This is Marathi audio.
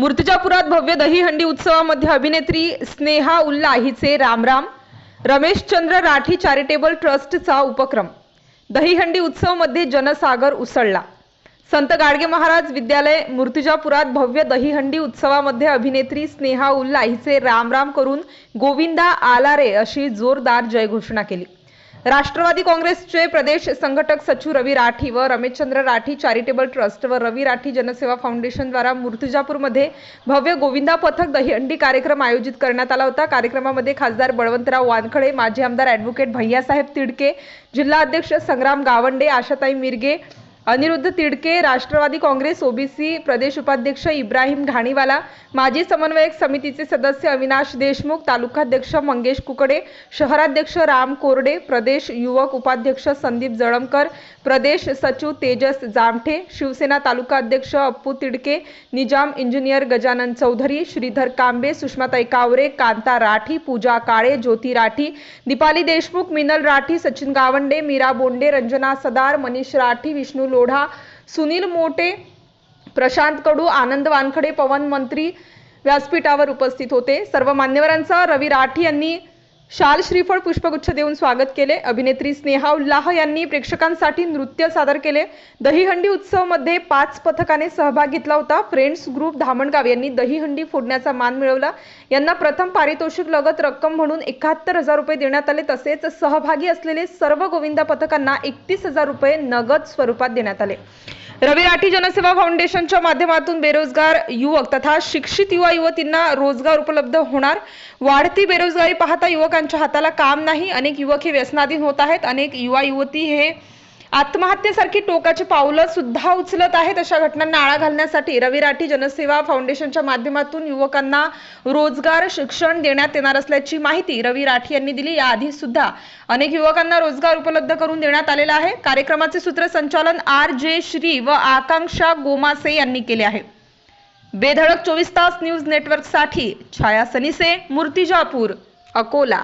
भव्य दहीहंडी उत्सवामध्ये अभिनेत्री स्नेहा उल्ला हिचे रामराम रमेशचंद्र राठी चॅरिटेबल ट्रस्टचा उपक्रम. दहीहंडी उत्सवमध्ये जनसागर उसळला. संत गाडगे महाराज विद्यालय मूर्तिजापुरात भव्य दहीहंडी उत्सवामध्ये अभिनेत्री स्नेहा उल्ला हिचे रामराम करून गोविंदा आला रे अशी जोरदार जयघोषणा केली. राष्ट्रवादी काँग्रेसचे प्रदेश संघटक सचिव रवी राठी व रमेशचंद्र राठी चॅरिटेबल ट्रस्ट व रवी राठी जनसेवा फाउंडेशनद्वारा मूर्तिजापूरमध्ये भव्य गोविंदा पथक दहीहंडी कार्यक्रम आयोजित करण्यात आला होता. कार्यक्रमामध्ये खासदार बळवंतराव वानखडे माजी आमदार ॲडव्होकेट भैयासाहेब तिडके जिल्हा अध्यक्ष संग्राम गावंडे आशाताई मिरगे अनिरुद्ध तिडके राष्ट्रवादी काँग्रेस ओबीसी प्रदेश उपाध्यक्ष इब्राहिम घाणीवाला माजी समन्वयक समितीचे सदस्य अविनाश देशमुख तालुकाध्यक्ष मंगेश कुकडे शहराध्यक्ष राम कोरडे प्रदेश युवक उपाध्यक्ष संदीप जळमकर प्रदेश सचिव तेजस जामठे शिवसेना तालुका अध्यक्ष अप्पू तिडके निजाम इंजिनियर गजानन चौधरी श्रीधर कांबे सुषमाताई कावरे कांता राठी पूजा काळे ज्योती राठी दीपाली देशमुख मिनल राठी सचिन गावंडे मीरा बोंडे रंजना सदार मनीष राठी विष्णू लोढा सुनील मोटे प्रशांत कडू आनंद वानखडे पवन मंत्री व्यासपीठावर उपस्थित होते. सर्व मान्यवरांचा रवी राठी यांनी शाल श्रीफळ पुष्पगुच्छ देऊन स्वागत केले. अभिनेत्री स्नेहा उल्लाह यांनी प्रेक्षकांसाठी नृत्य सादर केले. दहीहंडी उत्सवमध्ये पाच पथकाने सहभाग घेतला होता. फ्रेंड्स ग्रुप धामणगाव यांनी दहीहंडी फोडण्याचा मान मिळवला. यांना प्रथम पारितोषिक लगत रक्कम म्हणून एकाहत्तर हजार रुपये देण्यात आले. तसेच सहभागी असलेले सर्व गोविंदा पथकांना एकतीस हजार रुपये नगद स्वरूपात देण्यात आले. रवी राठी जनसेवा फाउंडेशनच्या माध्यमातून बेरोजगार युवक तथा शिक्षित युवा युवतींना रोजगार उपलब्ध होणार. वाढती बेरोजगारी पाहता युवकांच्या हाताला काम नाही. अनेक युवक हे व्यसनाधीन होत आहेत. अनेक युवा युवती हे आत्महत्येसारखी टोकाची पावलं सुद्धा उचलत आहेत. अशा घटनांना आळा घालण्यासाठी रवी राठी जनसेवा फाउंडेशनच्या माध्यमातून युवकांना रोजगार शिक्षण देण्यात येणार असल्याची माहिती रवी राठी यांनी दिली. याआधी सुद्धा अनेक युवकांना रोजगार उपलब्ध करून देण्यात आलेला आहे. कार्यक्रमाचे सूत्रसंचालन आर जे श्री व आकांक्षा गोमासे यांनी केले आहे. बेधडक चोवीस तास न्यूज नेटवर्कसाठी छाया सनिसे मूर्तिजापूर अकोला.